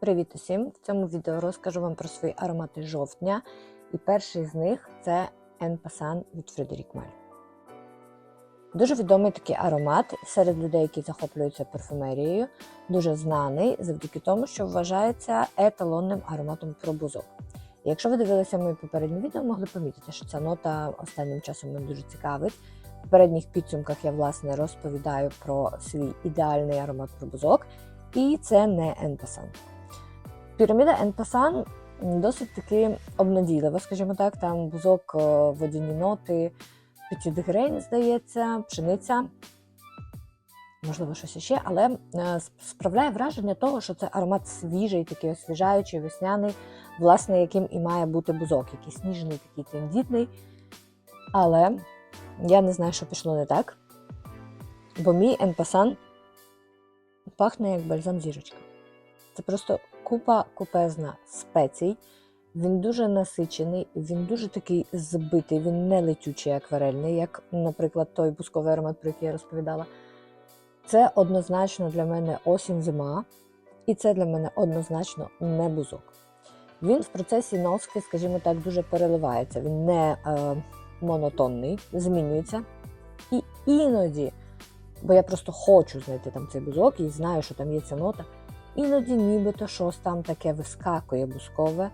Привіт усім! В цьому відео розкажу вам про свої аромати жовтня. І перший з них це Passant від Frederic Malle. Дуже відомий такий аромат серед людей, які захоплюються парфумерією. Дуже знаний завдяки тому, що вважається еталонним ароматом про бузок. І Якщо ви дивилися мої попередні відео, могли помітити, що ця нота останнім часом мене дуже цікавить. В попередніх підсумках я власне розповідаю про свій ідеальний аромат про бузок, і це не Passant. Піраміда Енпасан досить таки обнадійлива, скажімо так. Там бузок, е, водяні ноти, петюдгрейн, здається, пшениця, можливо, щось іще, але е, справляє враження того, що це аромат свіжий, такий освіжаючий, весняний, власне, яким і має бути бузок, якийсь сніжний, такий тендітний. Але я не знаю, що пішло не так. Бо мій Енпасан пахне як бальзам зіжечка. Це просто купа купезна спецій. Він дуже насичений, він дуже такий збитий, він не летючий акварельний, як, наприклад, той бусковий аромат, про який я розповідала. Це однозначно для мене осінь зима, і це для мене однозначно не бузок. Він в процесі носки, скажімо так, дуже переливається. Він не е, монотонний, змінюється. І іноді, бо я просто хочу знайти там цей бузок і знаю, що там є ця нота. Іноді нібито щось там таке вискакує бускове,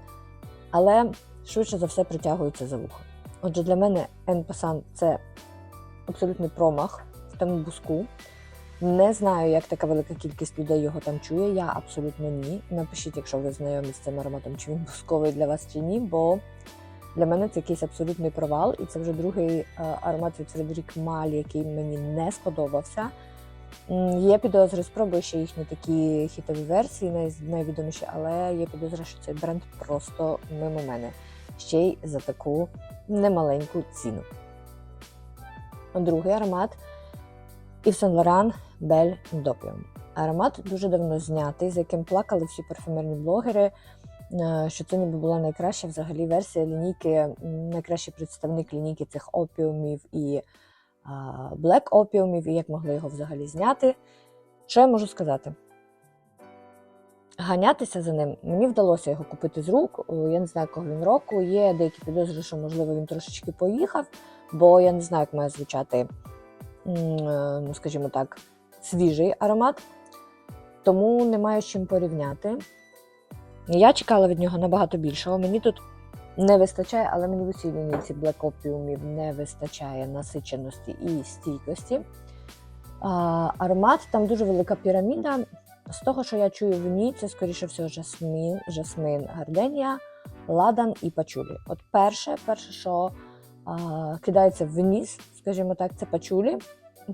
але швидше за все притягується за вухо. Отже, для мене Енпасан це абсолютний промах в тому буску. Не знаю, як така велика кількість людей його там чує. Я абсолютно ні. Напишіть, якщо ви знайомі з цим ароматом, чи він бусковий для вас чи ні, бо для мене це якийсь абсолютний провал, і це вже другий е, аромат від Фредерік Маль, який мені не сподобався. Є підозри, спробую ще їхні такі хітові версії, найвідоміші, але є підозра, що цей бренд просто мимо мене. Ще й за таку немаленьку ціну. Другий аромат Yves Saint Laurent Belle d'Opium. Аромат дуже давно знятий, за яким плакали всі парфюмерні блогери, е, що це ніби була найкраща взагалі версія лінійки, найкращий представник лінійки цих опіумів і Black опіумів і як могли його взагалі зняти. Що я можу сказати? Ганятися за ним мені вдалося його купити з рук. Я не знаю, якого він року. Є деякі підозри, що, можливо, він трошечки поїхав, бо я не знаю, як має звучати, е, ну, скажімо так, свіжий аромат. Тому немає з чим порівняти. Я чекала від нього набагато більшого. Мені тут не вистачає, але мені в усій лінійці Black Opiumів не вистачає насиченості і стійкості. А, аромат там дуже велика піраміда. З того, що я чую в ній, це скоріше всього жасмін, жасмин, гарденія, ладан і пачулі. От перше, перше, що а, кидається вниз, скажімо так, це пачулі.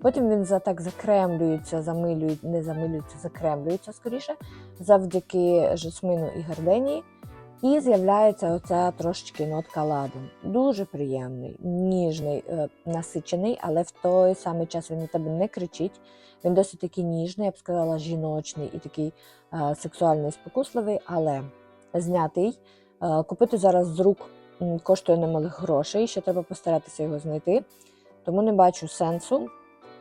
Потім він за так закремлюється, замилюється, не замилюється, закремлюється скоріше, завдяки жасмину і гарденії. І з'являється оця трошечки нотка ладан. Дуже приємний, ніжний, е, насичений, але в той самий час він на тебе не кричить. Він досить такий ніжний, я б сказала, жіночний і такий е, сексуальний, спокусливий, але знятий. Е, купити зараз з рук коштує немалих грошей, ще треба постаратися його знайти. Тому не бачу сенсу.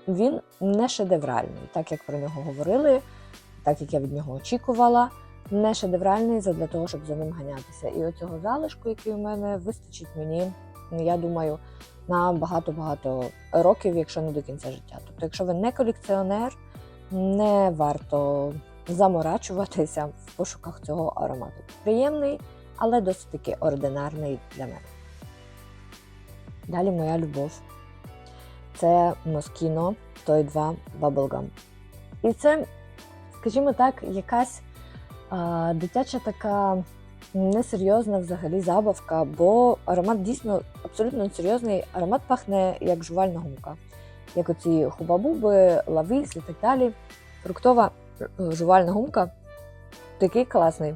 Він не шедевральний, так як про нього говорили, так як я від нього очікувала не шедевральний для того, щоб за ним ганятися. І оцього залишку, який у мене, вистачить мені, я думаю, на багато-багато років, якщо не до кінця життя. Тобто, якщо ви не колекціонер, не варто заморачуватися в пошуках цього аромату. Приємний, але досить таки ординарний для мене. Далі моя любов. Це Moschino Toy 2 Bubblegum. І це, скажімо так, якась дитяча така несерйозна взагалі забавка, бо аромат дійсно абсолютно несерйозний. Аромат пахне як жувальна гумка, як оці хубабуби, лавіс і так далі. Фруктова е, жувальна гумка такий класний.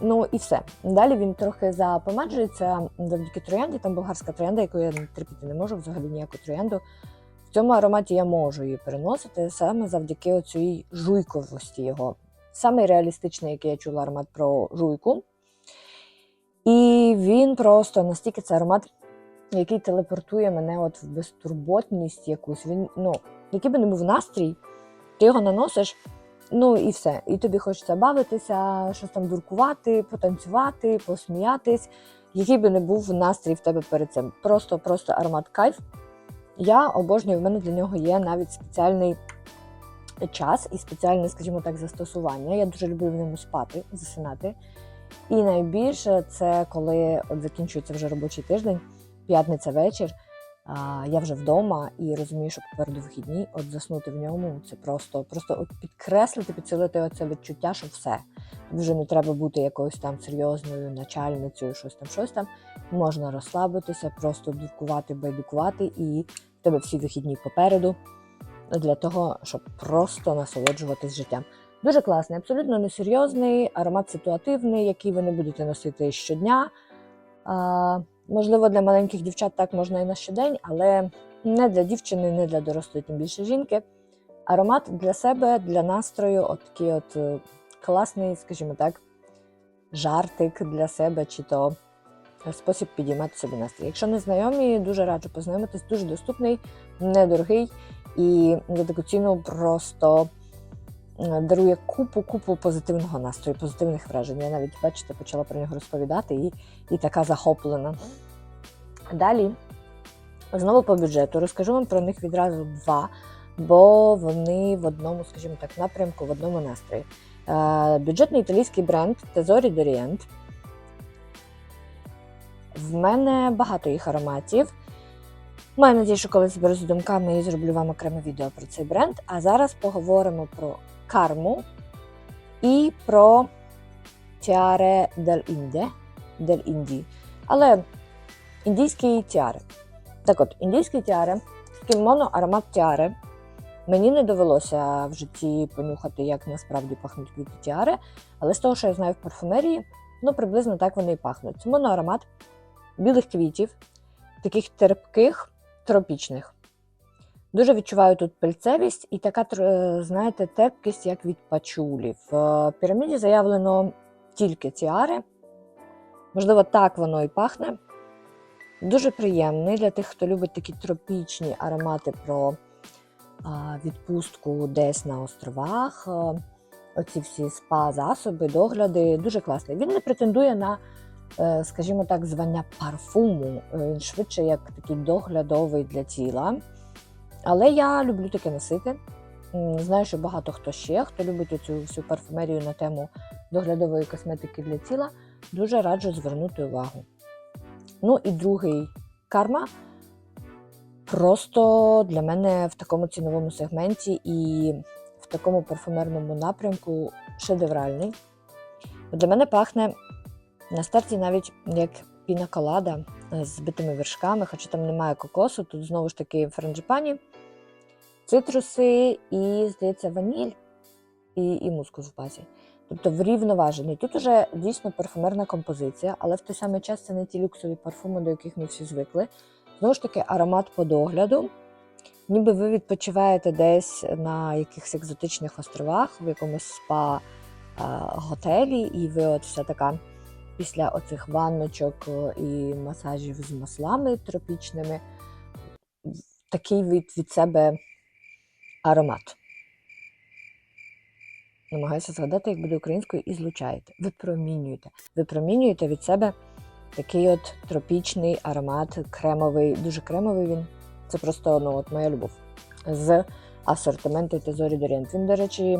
Ну і все. Далі він трохи запомаджується завдяки троянді. Там болгарська троянда, яку я терпіти не можу, взагалі ніяку троянду. В цьому ароматі я можу її переносити саме завдяки оцій жуйковості його. Самий реалістичний, який я чула аромат про жуйку. І він просто настільки це аромат, який телепортує мене от в безтурботність якусь. Він, ну, який би не був настрій, ти його наносиш, Ну і все. І тобі хочеться бавитися, щось там дуркувати, потанцювати, посміятись, який би не був настрій в тебе перед цим. Просто, просто аромат кайф. Я обожнюю, в мене для нього є навіть спеціальний час і спеціальне, скажімо так, застосування. Я дуже люблю в ньому спати, засинати. І найбільше це коли от закінчується вже робочий тиждень, п'ятниця вечір. Я вже вдома і розумію, що попереду вихідні, от заснути в ньому це просто, просто от підкреслити, підсилити оце відчуття, що все. Вже не треба бути якоюсь там серйозною начальницею, щось там, щось там. Можна розслабитися, просто дуркувати, байдукувати, і в тебе всі вихідні попереду для того, щоб просто насолоджуватись життям. Дуже класний, абсолютно несерйозний, аромат ситуативний, який ви не будете носити щодня. А, можливо, для маленьких дівчат так можна і на щодень, але не для дівчини, не для дорослої, тим більше жінки. Аромат для себе, для настрою, от такий от е, класний, скажімо так, жартик для себе, чи то спосіб підіймати собі настрій. Якщо не знайомі, дуже раджу познайомитись, дуже доступний, недорогий і таку просто е, дарує купу купу позитивного настрою, позитивних вражень. Я навіть, бачите, почала про нього розповідати і, і така захоплена. Далі, знову по бюджету, розкажу вам про них відразу два, бо вони в одному, скажімо так, напрямку, в одному настрої. Е, бюджетний італійський бренд Tesori d'Orient. В мене багато їх ароматів. Маю надію, що колись зберу з думками і зроблю вам окреме відео про цей бренд. А зараз поговоримо про карму і про тіаре del Indi. Але індійські тіари. Так от, індійські тіари, такий моноаромат тіари. Мені не довелося в житті понюхати, як насправді пахнуть квіти тіари, але з того, що я знаю в парфумерії, ну приблизно так вони і пахнуть. Це моноаромат білих квітів, таких терпких, тропічних. Дуже відчуваю тут пильцевість і така, знаєте, терпкість, як від пачулі. В е, піраміді заявлено тільки тіари. Можливо, так воно і пахне. Дуже приємний для тих, хто любить такі тропічні аромати про відпустку десь на островах. Е, Оці всі спа-засоби, догляди. Дуже класний. Він не претендує на е, скажімо так, звання парфуму, Е, він швидше як такий доглядовий для тіла. Але я люблю таке носити. Знаю, що багато хто ще, хто любить цю всю парфумерію на тему доглядової косметики для тіла, дуже раджу звернути увагу. Ну і другий карма. Просто для мене в такому ціновому сегменті і в такому парфумерному напрямку шедевральний. Для мене пахне на старті навіть як пінаколада з збитими вершками, хоча там немає кокосу, тут знову ж таки франджипані, цитруси і, здається, ваніль і, і мускус в базі. Тобто врівноважений. Тут уже дійсно парфумерна композиція, але в той самий час це не ті люксові парфуми, до яких ми всі звикли. Знову ж таки, аромат по догляду. Ніби ви відпочиваєте десь на якихось екзотичних островах, в якомусь спа-готелі, і ви от вся така після оцих ванночок е, і масажів з маслами тропічними, такий від, від себе аромат. Намагаюся згадати, як буде українською, і злучаєте. Випромінюєте. Випромінюєте від себе такий от тропічний аромат, кремовий, дуже кремовий він. Це просто ну, от моя любов. З асортименту Тезорі Дорієнт. Він, до речі,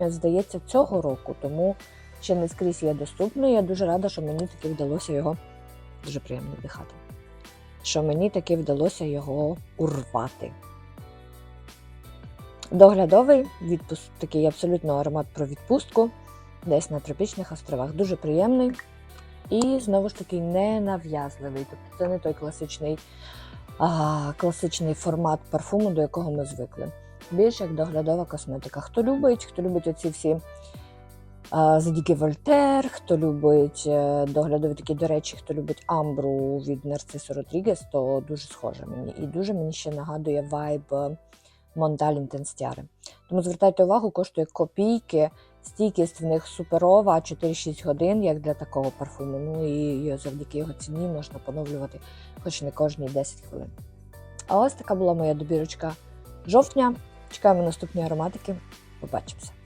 здається, цього року, тому ще не скрізь є доступний. Я дуже рада, що мені таки вдалося його дуже приємно вдихати. Що мені таки вдалося його урвати. Доглядовий відпуск, такий абсолютно аромат про відпустку, десь на тропічних островах. Дуже приємний і знову ж таки ненав'язливий. Тобто це не той класичний, а, класичний формат парфуму, до якого ми звикли. Більш як доглядова косметика. Хто любить, хто любить оці всі а, Задіки Вольтер, хто любить е, доглядові такі, до речі, хто любить амбру від Нарцисо Родрігес, то дуже схоже мені. І дуже мені ще нагадує вайб Монталь Інтенстяри. Тому звертайте увагу, коштує копійки, стійкість в них суперова, 4-6 годин, як для такого парфуму. Ну і завдяки його ціні можна поновлювати хоч не кожні 10 хвилин. А ось така була моя добірочка жовтня. Чекаємо наступні ароматики. Побачимося!